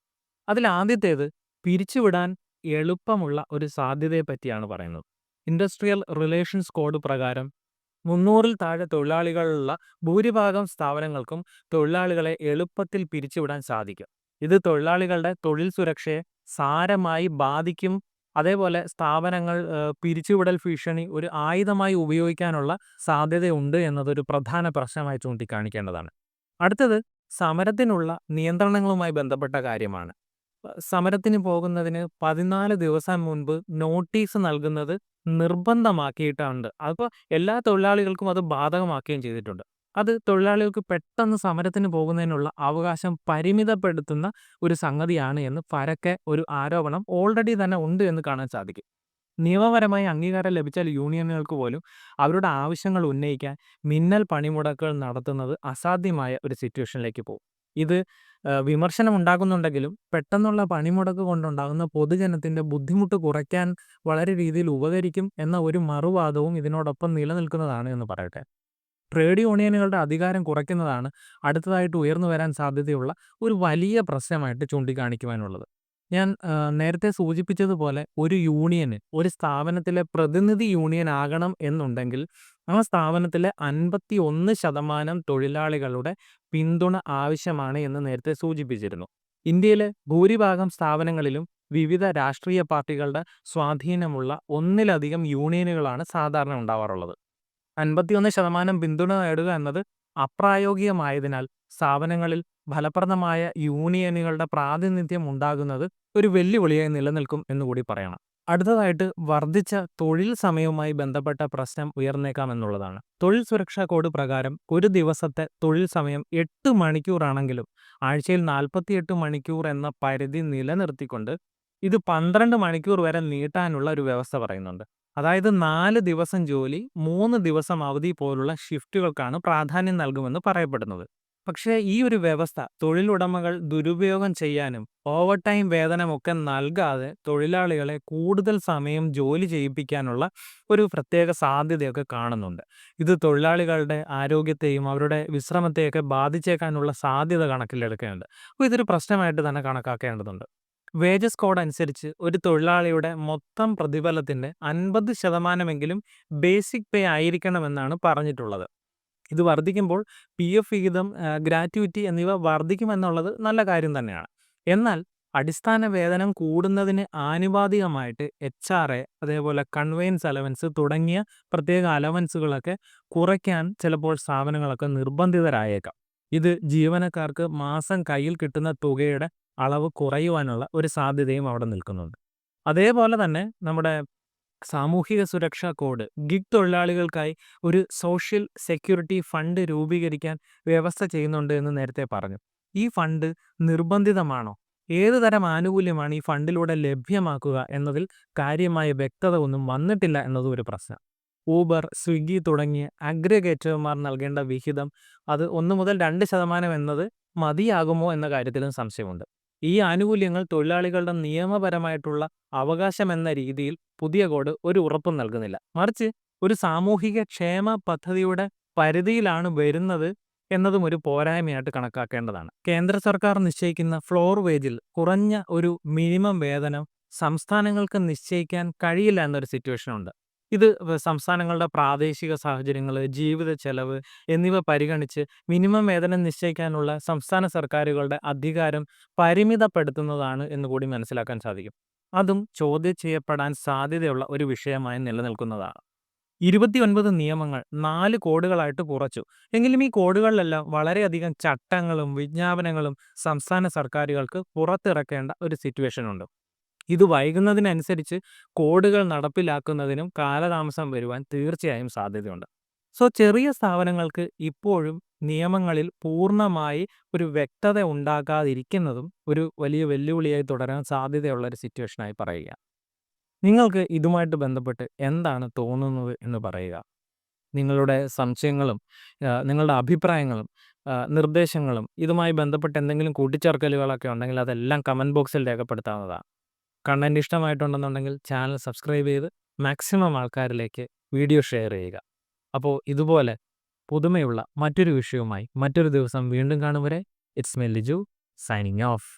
അതിൽ ആദ്യത്തേത് പിരിച്ചുവിടാൻ എളുപ്പമുള്ള ഒരു സാധ്യതയെ പറ്റിയാണ് പറയുന്നത്. ഇൻഡസ്ട്രിയൽ റിലേഷൻസ് കോഡ് പ്രകാരം 300ൽ താഴെ തൊഴിലാളികളുള്ള ഭൂരിഭാഗം സ്ഥാപനങ്ങൾക്കും തൊഴിലാളികളെ എളുപ്പത്തിൽ പിരിച്ചുവിടാൻ സാധിക്കും. ഇത് തൊഴിലാളികളുടെ തൊഴിൽ സുരക്ഷയെ സാരമായി ബാധിക്കും. അതേപോലെ സ്ഥാപനങ്ങൾ പിരിച്ചുവിടൽ ഭീഷണി ഒരു ആയുധമായി ഉപയോഗിക്കാനുള്ള സാധ്യതയുണ്ട് എന്നതൊരു പ്രധാന പ്രശ്നമായി ചൂണ്ടിക്കാണിക്കേണ്ടതാണ്. അടുത്തത് സമരത്തിനുള്ള നിയന്ത്രണങ്ങളുമായി ബന്ധപ്പെട്ട കാര്യമാണ്. സമരത്തിന് പോകുന്നതിന് 14 ദിവസം മുൻപ് നോട്ടീസ് നൽകുന്നത് നിർബന്ധമാക്കിയിട്ടുണ്ട്. അപ്പോൾ എല്ലാ തൊഴിലാളികൾക്കും അത് ബാധകമാക്കുകയും ചെയ്തിട്ടുണ്ട്. അത് തൊഴിലാളികൾക്ക് പെട്ടെന്ന് സമരത്തിന് പോകുന്നതിനുള്ള അവകാശം പരിമിതപ്പെടുത്തുന്ന ഒരു സംഗതിയാണ് എന്ന് പരക്കെ ഒരു ആരോപണം ഓൾറെഡി തന്നെ ഉണ്ട് എന്ന് കാണാൻ സാധിക്കും. നിയമപരമായി അംഗീകാരം ലഭിച്ചാൽ യൂണിയനുകൾക്ക് പോലും അവരുടെ ആവശ്യങ്ങൾ ഉന്നയിക്കാൻ മിന്നൽ പണിമുടക്കുകൾ നടത്തുന്നത് അസാധ്യമായ ഒരു സിറ്റുവേഷനിലേക്ക് പോകും. ഇത് വിമർശനം ഉണ്ടാക്കുന്നുണ്ടെങ്കിലും പെട്ടെന്നുള്ള പണിമുടക്ക് കൊണ്ടുണ്ടാകുന്ന പൊതുജനത്തിന്റെ ബുദ്ധിമുട്ട് കുറയ്ക്കാൻ വളരെ രീതിയിൽ ഉപകരിക്കും എന്ന ഒരു മറുവാദവും ഇതിനോടൊപ്പം നിലനിൽക്കുന്നതാണ് എന്ന് പറയട്ടെ. ട്രേഡ് യൂണിയനുകളുടെ അധികാരം കുറയ്ക്കുന്നതാണ് അടുത്തതായിട്ട് ഉയർന്നു വരാൻ സാധ്യതയുള്ള ഒരു വലിയ പ്രശ്നമായിട്ട് ചൂണ്ടിക്കാണിക്കുവാനുള്ളത്. ഞാൻ നേരത്തെ സൂചിപ്പിച്ചതുപോലെ ഒരു യൂണിയന് ഒരു സ്ഥാപനത്തിലെ പ്രതിനിധി യൂണിയൻ ആകണം എന്നുണ്ടെങ്കിൽ ആ സ്ഥാപനത്തിലെ 51% തൊഴിലാളികളുടെ പിന്തുണ ആവശ്യമാണ് എന്ന് നേരത്തെ സൂചിപ്പിച്ചിരുന്നു. ഇന്ത്യയിലെ ഭൂരിഭാഗം സ്ഥാപനങ്ങളിലും വിവിധ രാഷ്ട്രീയ പാർട്ടികളുടെ സ്വാധീനമുള്ള ഒന്നിലധികം യൂണിയനുകളാണ് സാധാരണ ഉണ്ടാവാറുള്ളത്. 51% പിന്തുണ നേടുക എന്നത് അപ്രായോഗികമായതിനാൽ സ്ഥാപനങ്ങളിൽ ഫലപ്രദമായ യൂണിയനുകളുടെ പ്രാതിനിധ്യം ഉണ്ടാകുന്നത് ഒരു വെല്ലുവിളിയായി നിലനിൽക്കും എന്നുകൂടി പറയണം. അടുത്തതായിട്ട് വർദ്ധിച്ച തൊഴിൽ സമയവുമായി ബന്ധപ്പെട്ട പ്രശ്നം ഉയർന്നേക്കാമെന്നുള്ളതാണ്. തൊഴിൽ സുരക്ഷാ കോഡ് പ്രകാരം ഒരു ദിവസത്തെ തൊഴിൽ സമയം എട്ട് മണിക്കൂറാണെങ്കിലും ആഴ്ചയിൽ 48 മണിക്കൂർ എന്ന പരിധി നിലനിർത്തിക്കൊണ്ട് ഇത് 12 മണിക്കൂർ വരെ നീട്ടാനുള്ള ഒരു വ്യവസ്ഥ പറയുന്നുണ്ട്. അതായത് നാല് ദിവസം ജോലി, മൂന്ന് ദിവസം അവധി പോലുള്ള ഷിഫ്റ്റുകൾക്കാണ് പ്രാധാന്യം നൽകുമെന്ന് പറയപ്പെടുന്നത്. പക്ഷേ ഈ ഒരു വ്യവസ്ഥ തൊഴിലുടമകൾ ദുരുപയോഗം ചെയ്യാനും ഓവർ ടൈം വേതനമൊക്കെ നൽകാതെ തൊഴിലാളികളെ കൂടുതൽ സമയം ജോലി ചെയ്യിപ്പിക്കാനുള്ള ഒരു പ്രത്യേക സാധ്യതയൊക്കെ കാണുന്നുണ്ട്. ഇത് തൊഴിലാളികളുടെ ആരോഗ്യത്തെയും അവരുടെ വിശ്രമത്തെയൊക്കെ ബാധിച്ചേക്കാനുള്ള സാധ്യത കണക്കിലെടുക്കേണ്ടതുണ്ട്. അപ്പോൾ ഇതൊരു പ്രശ്നമായിട്ട് തന്നെ കണക്കാക്കേണ്ടതുണ്ട്. വേജസ് കോഡ് അനുസരിച്ച് ഒരു തൊഴിലാളിയുടെ മൊത്തം പ്രതിഫലത്തിന്റെ അൻപത് ശതമാനമെങ്കിലും ബേസിക് പേ ആയിരിക്കണമെന്നാണ് പറഞ്ഞിട്ടുള്ളത്. ഇത് വർദ്ധിക്കുമ്പോൾ പി എഫ് വിഹിതം, ഗ്രാറ്റുവിറ്റി എന്നിവ വർദ്ധിക്കുമെന്നുള്ളത് നല്ല കാര്യം തന്നെയാണ്. എന്നാൽ അടിസ്ഥാന വേതനം കൂടുന്നതിന് ആനുപാതികമായിട്ട് എച്ച് ആർ എ അതേപോലെ കൺവെയൻസ് അലവൻസ് തുടങ്ങിയ പ്രത്യേക അലവൻസുകളൊക്കെ കുറയ്ക്കാൻ ചിലപ്പോൾ സ്ഥാപനങ്ങളൊക്കെ നിർബന്ധിതരായേക്കാം. ഇത് ജീവനക്കാർക്ക് മാസം കയ്യിൽ കിട്ടുന്ന തുകയുടെ അളവ് കുറയുവാനുള്ള ഒരു സാധ്യതയും അവിടെ നിൽക്കുന്നുണ്ട്. അതേപോലെ തന്നെ നമ്മുടെ സാമൂഹിക സുരക്ഷാ കോഡ് ഗിഗ് തൊഴിലാളികൾക്കായി ഒരു സോഷ്യൽ സെക്യൂരിറ്റി ഫണ്ട് രൂപീകരിക്കാൻ വ്യവസ്ഥ ചെയ്യുന്നുണ്ട് എന്ന് നേരത്തെ പറഞ്ഞു. ഈ ഫണ്ട് നിർബന്ധിതമാണോ? ഏത് തരം ആനുകൂല്യമാണ് ഈ ഫണ്ടിലൂടെ ലഭ്യമാക്കുക എന്നതിൽ കാര്യമായ വ്യക്തത ഒന്നും വന്നിട്ടില്ല എന്നതും ഒരു പ്രശ്നം. ഊബർ, സ്വിഗ്ഗി തുടങ്ങിയ അഗ്രഗേറ്റർമാർ നൽകേണ്ട വിഹിതം അത് ഒന്ന് മുതൽ രണ്ട് ശതമാനം എന്നത് മതിയാകുമോ എന്ന കാര്യത്തിലും സംശയമുണ്ട്. ഈ ആനുകൂല്യങ്ങൾ തൊഴിലാളികളുടെ നിയമപരമായിട്ടുള്ള അവകാശമെന്ന രീതിയിൽ പുതിയ കോഡ് ഒരു ഉറപ്പും നൽകുന്നില്ല. മറിച്ച് ഒരു സാമൂഹിക ക്ഷേമ പദ്ധതിയുടെ പരിധിയിലാണ് വരുന്നത് എന്നതും ഒരു പോരായ്മയായിട്ട് കണക്കാക്കേണ്ടതാണ്. കേന്ദ്ര സർക്കാർ നിശ്ചയിക്കുന്ന ഫ്ലോർ വേജിൽ കുറഞ്ഞ ഒരു മിനിമം വേതനം സംസ്ഥാനങ്ങൾക്ക് നിശ്ചയിക്കാൻ കഴിയില്ല എന്നൊരു സിറ്റുവേഷൻ ഉണ്ട്. ഇത് സംസ്ഥാനങ്ങളുടെ പ്രാദേശിക സാഹചര്യങ്ങൾ ജീവിത ചെലവ് എന്നിവ പരിഗണിച്ച് മിനിമം വേതനം നിശ്ചയിക്കാനുള്ള സംസ്ഥാന സർക്കാരുകളുടെ അധികാരം പരിമിതപ്പെടുത്തുന്നതാണ് എന്ന് കൂടി മനസ്സിലാക്കാൻ സാധിക്കും. അതും ചോദ്യം ചെയ്യപ്പെടാൻ സാധ്യതയുള്ള ഒരു വിഷയമായി നിലനിൽക്കുന്നതാണ്. 29 നിയമങ്ങൾ നാല് കോഡുകളായിട്ട് കുറച്ചു. എങ്കിലും ഈ കോഡുകളിലെല്ലാം വളരെയധികം ചട്ടങ്ങളും വിജ്ഞാപനങ്ങളും സംസ്ഥാന സർക്കാരുകൾക്ക് പുറത്തിറക്കേണ്ട ഒരു സിറ്റുവേഷൻ ഉണ്ട്. ഇത് വൈകുന്നതിനനുസരിച്ച് കോഡുകൾ നടപ്പിലാക്കുന്നതിനും കാലതാമസം വരുവാൻ തീർച്ചയായും സാധ്യതയുണ്ട്. സോ ചെറിയ സ്ഥാപനങ്ങൾക്ക് ഇപ്പോഴും നിയമങ്ങളിൽ പൂർണമായി ഒരു വ്യക്തത ഉണ്ടാകാതിരിക്കുന്നതും ഒരു വലിയ വെല്ലുവിളിയായി തുടരാൻ സാധ്യതയുള്ള ഒരു സിറ്റുവേഷനായി പറയുക. നിങ്ങൾക്ക് ഇതുമായിട്ട് ബന്ധപ്പെട്ട് എന്താണ് തോന്നുന്നത് എന്ന് പറയുക. നിങ്ങളുടെ സംശയങ്ങളും നിങ്ങളുടെ അഭിപ്രായങ്ങളും നിർദ്ദേശങ്ങളും ഇതുമായി ബന്ധപ്പെട്ട് എന്തെങ്കിലും കൂട്ടിച്ചേർക്കലുകളൊക്കെ ഉണ്ടെങ്കിൽ അതെല്ലാം കമന്റ് ബോക്സിൽ രേഖപ്പെടുത്താവുന്നതാണ്. കണ്ടന്റ് ഇഷ്ടമായിട്ടുണ്ടെന്നുണ്ടെങ്കിൽ ചാനൽ സബ്സ്ക്രൈബ് ചെയ്ത് മാക്സിമം ആൾക്കാരിലേക്ക് വീഡിയോ ഷെയർ ചെയ്യുക. അപ്പോൾ ഇതുപോലെ പുതുമയുള്ള മറ്റൊരു വിഷയവുമായി മറ്റൊരു ദിവസം വീണ്ടും കാണും വരെ. ഇറ്റ്സ് മെ ലിജു സൈനിങ് ഓഫ്